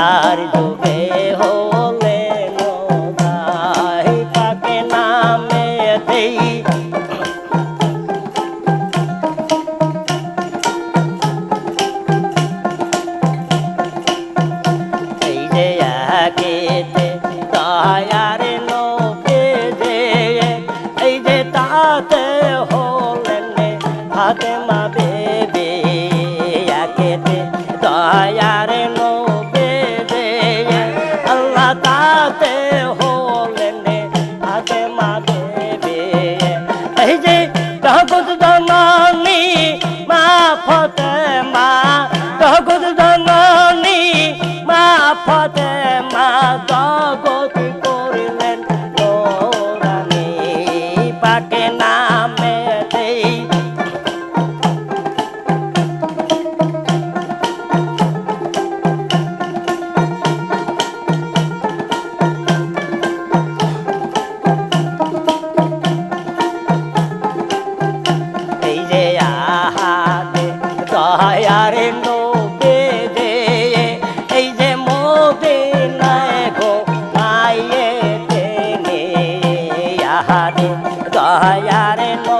তার ডুবে হো। até i Oh, yeah,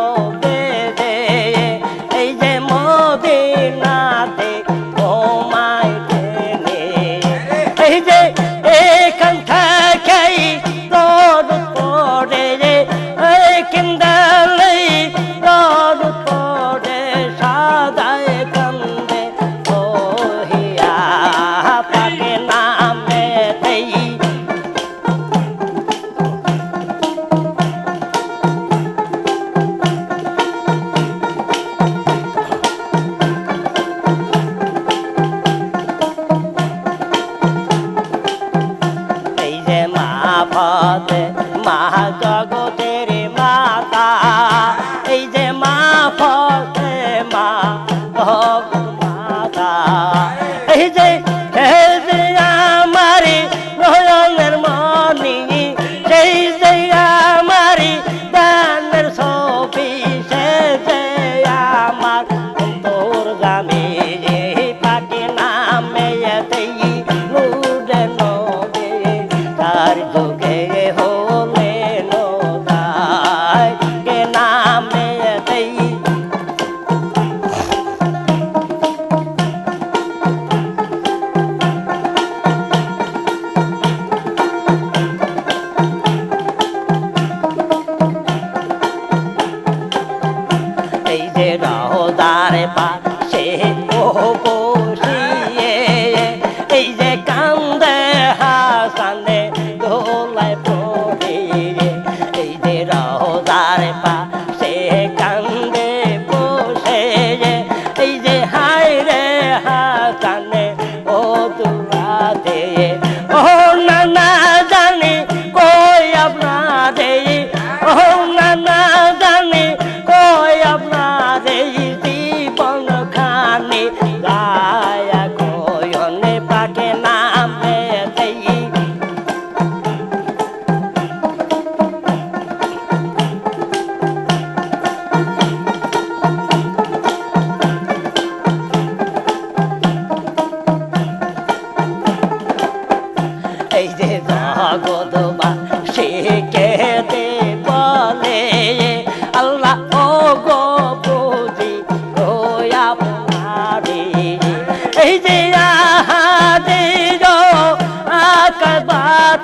হতে মা জগতের মাতা এই যে মা ফতে মা ভগ মাতা এই যে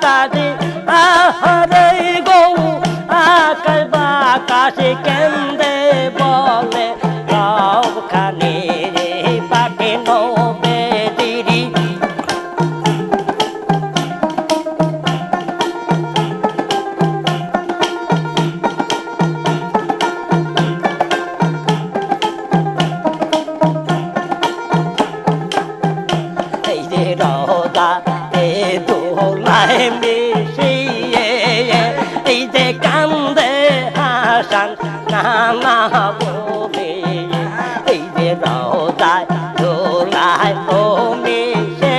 তাদের আহরে গৌ আকাশ বাকাশে কেন্দ্র বলে এই যে রোজায় দোলায় ও মিশে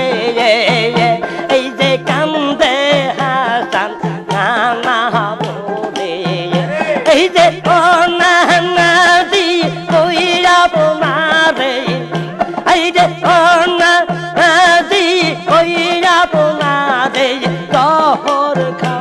এই যে কান্দে হাসান নানা বলে এই যে ও নানা দি কইরা বোনারে এই যে ও নাদি কইরা বোনারে দহর খাওয়াইছে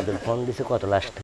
সাসাদুল ফোন দিছে কত লাস্ট